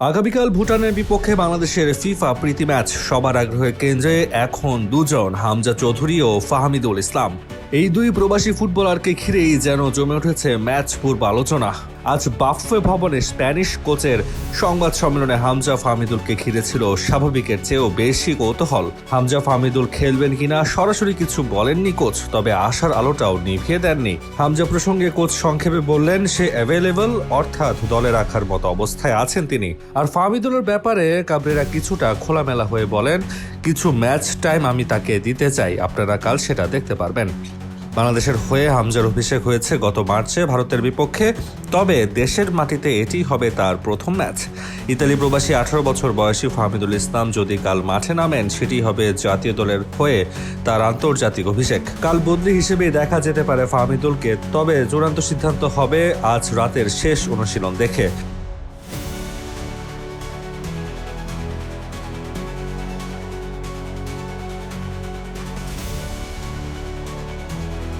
আগামীকাল ভুটানের বিপক্ষে বাংলাদেশের ফিফা প্রীতি ম্যাচ সবার আগ্রহের কেন্দ্রে এখন দুজন, হামজা চৌধুরী ও ফাহমিদুল ইসলাম। এই দুই প্রবাসী ফুটবলারকে ঘিরেই যেন জমে উঠেছে ম্যাচ পূর্ব আলোচনা। আজ বাফে ভবনে স্প্যানিশ কোচের সংবাদ সম্মেলনে হামজা ফাহমিদুলকে ঘিরে ছিল স্বাভাবিকের চেয়েও বেশি কৌতূহল। হামজা ফাহমিদুল খেলবেন কিনা সরাসরি কিছু বলেননি কোচ, তবে আশার আলোটাও নিভিয়ে দেননি। হামজা প্রসঙ্গে কোচ সংক্ষেপে বললেন, সে অ্যাভেলেবল অর্থাৎ দলে রাখার মতো অবস্থায় আছেন তিনি। আর ফাহমিদুলের ব্যাপারে কাবরেরা কিছুটা খোলামেলা হয়ে বলেন কিছু ম্যাচ টাইম আমি তাকে দিতে চাই। আপনারা কাল সেটা দেখতে পারবেন। বাংলাদেশের হয়ে হামজার অভিষেক হয়েছে গত মার্চে ভারতের বিপক্ষে। তবে দেশের মাটিতে এটি হবে তার প্রথম ম্যাচ ইতালি প্রবাসী আঠারো বছর বয়সী ফাহমিদুল ইসলাম যদি কাল মাঠে নামেন, সেটি হবে জাতীয় দলের হয়ে তার আন্তর্জাতিক অভিষেক। কাল বদলি হিসেবে দেখা যেতে পারে ফাহমিদুলকে, তবে চূড়ান্ত সিদ্ধান্ত হবে আজ রাতের শেষ অনুশীলন দেখে।